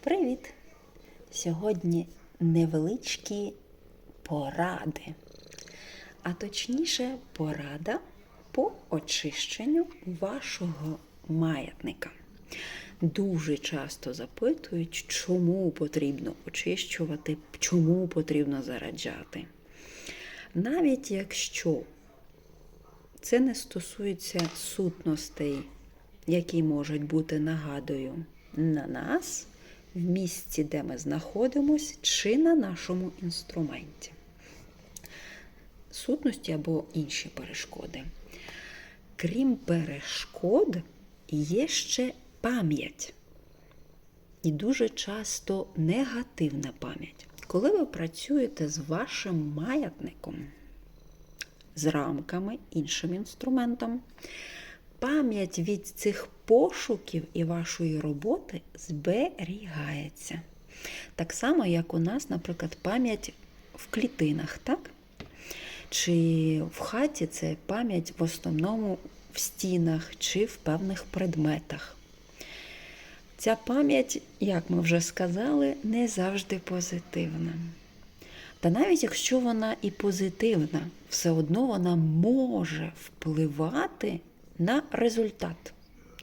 Привіт! Сьогодні невеличкі поради, а точніше, порада по очищенню вашого маятника. Дуже часто запитують, чому потрібно очищувати, чому потрібно зараджати. Навіть якщо це не стосується сутностей, які можуть бути нагадою на нас, в місці, де ми знаходимося, чи на нашому інструменті. Сутності або інші перешкоди. Крім перешкод, є ще пам'ять. І дуже часто негативна пам'ять. Коли ви працюєте з вашим маятником, з рамками, іншим інструментом, пам'ять від цих пошуків і вашої роботи зберігається. Так само, як у нас, наприклад, пам'ять в клітинах, так? Чи в хаті це пам'ять в основному в стінах чи в певних предметах. Ця пам'ять, як ми вже сказали, не завжди позитивна. Та навіть якщо вона і позитивна, все одно вона може впливати на результат,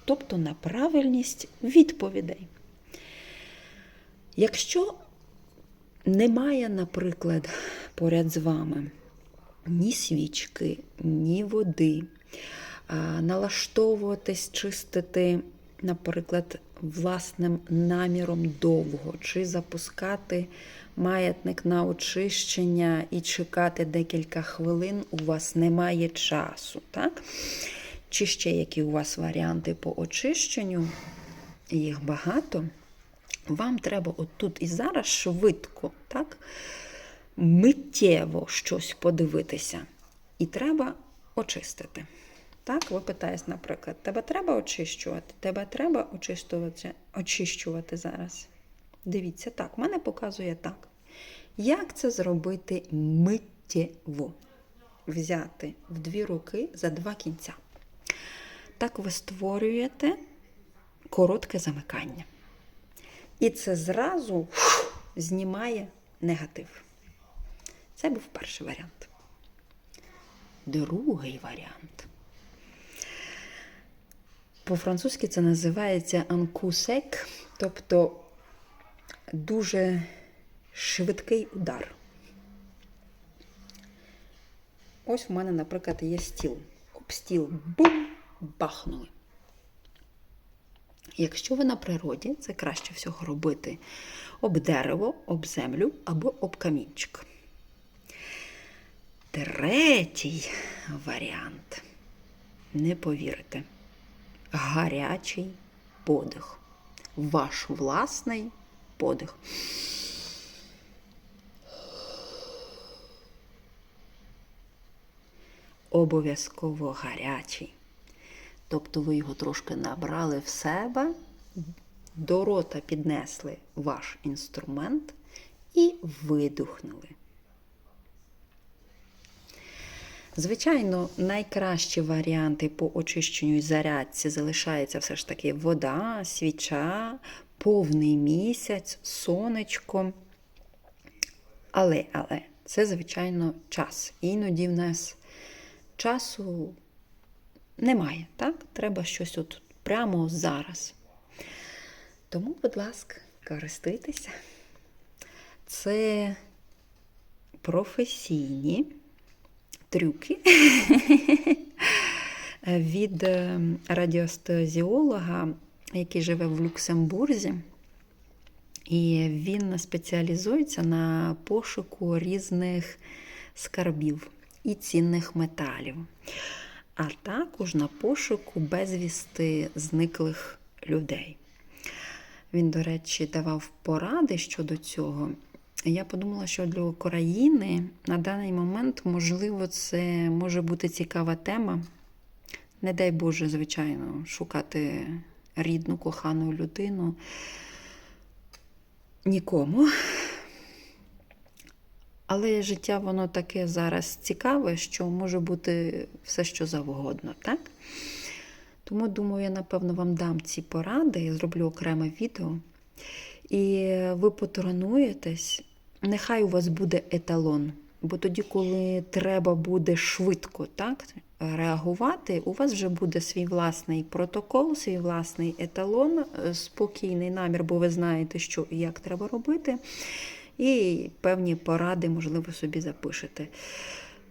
тобто на правильність відповідей. Якщо немає, наприклад, поряд з вами ні свічки, ні води, налаштовуватись, чистити, наприклад, власним наміром довго, чи запускати маятник на очищення і чекати декілька хвилин, у вас немає часу. так? Чи ще які у вас варіанти по очищенню, їх багато. Вам треба отут і зараз швидко, так? миттєво щось подивитися. І треба очистити. Так, ви питаєте, наприклад, тебе треба очищувати? Тебе треба очищувати, очищувати зараз? Дивіться, так, мене показує так. Як це зробити миттєво? Взяти в дві руки за два кінця. Так ви створюєте коротке замикання. І це зразу знімає негатив. Це був перший варіант. Другий варіант. По-французьки це називається анкусек, тобто дуже швидкий удар. Ось у мене, наприклад, є стіл. Об стіл бум, бахнули. Якщо ви на природі, це краще всього робити об дерево, об землю або об камінчик. Третій варіант. Не повірите. Гарячий подих. Ваш власний подих. Обов'язково гарячий. Тобто ви його трошки набрали в себе, до рота піднесли ваш інструмент і видухнули. Звичайно, найкращі варіанти по очищенню і зарядці залишається все ж таки вода, свіча, повний місяць, сонечко. Але, але, це, звичайно, час. Іноді в нас часу немає, так? Треба щось от прямо зараз. Тому, будь ласка, користуйтеся. Це професійні трюки від радіостезіолога, який живе в Люксембурзі. І він спеціалізується на пошуку різних скарбів і цінних металів, а також на пошуку безвісти зниклих людей. Він, до речі, давав поради щодо цього. Я подумала, що для України на даний момент, можливо, це може бути цікава тема. Не дай Боже, звичайно, шукати рідну, кохану людину нікому. Але життя воно таке зараз цікаве, що може бути все, що завгодно, так? Тому, думаю, я, напевно, вам дам ці поради, я зроблю окреме відео. і ви потренуєтесь, нехай у вас буде еталон. Бо тоді, коли треба буде швидко так, реагувати, у вас вже буде свій власний протокол, свій власний еталон, е, спокійний намір, бо ви знаєте, що і як треба робити, і певні поради, можливо, собі запишете.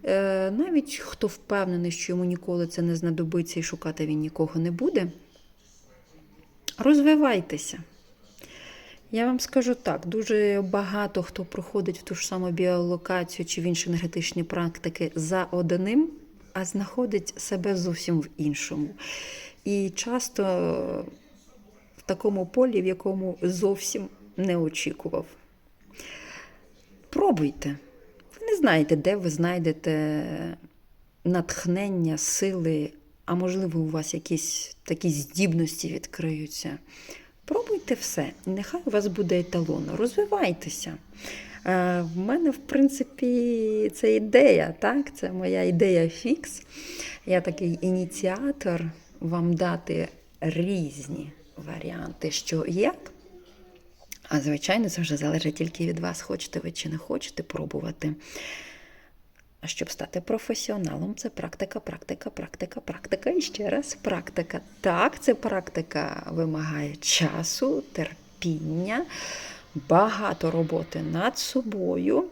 Е, Навіть хто впевнений, що йому ніколи це не знадобиться і шукати він нікого не буде, розвивайтеся. Я вам скажу так: дуже багато хто проходить в ту ж саму біолокацію чи в інші енергетичні практики за одним, а знаходить себе зовсім в іншому. І часто в такому полі, в якому зовсім не очікував. Пробуйте. Ви не знаєте, де ви знайдете натхнення, сили, а можливо, у вас якісь такі здібності відкриються. Пробуйте все, нехай у вас буде еталон, розвивайтеся. Е, В мене, в принципі, це ідея, так? Це моя ідея фікс. Я такий ініціатор вам дати різні варіанти, що як. А звичайно, це вже залежить тільки від вас, хочете ви чи не хочете пробувати. А щоб стати професіоналом, це практика, практика, практика, практика і ще раз практика. Так, це практика вимагає часу, терпіння, багато роботи над собою,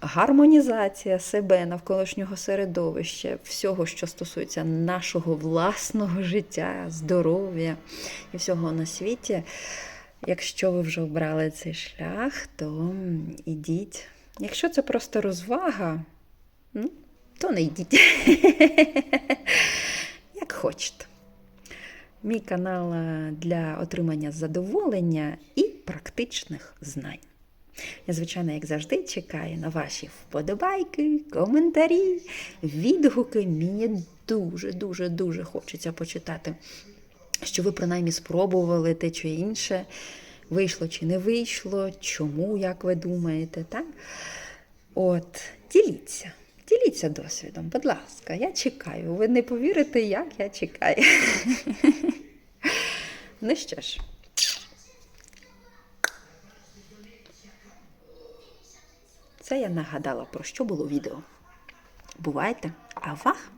гармонізація себе, навколишнього середовища, всього, що стосується нашого власного життя, здоров'я і всього на світі. Якщо ви вже обрали цей шлях, то ідіть. Якщо це просто розвага, то не йдіть. Як хочете. Мій канал е, для отримання задоволення і практичних знань. Я, звичайно, як завжди, чекаю на ваші вподобайки, коментарі, відгуки. Мені дуже-дуже дуже хочеться почитати, що ви принаймні спробували те чи інше, вийшло чи не вийшло, чому, як ви думаєте, так? От, діліться. Діліться досвідом, будь ласка, я чекаю. Ви не повірите, як я чекаю. Ну що ж. Це я нагадала, про що було відео. Бувайте, а вах!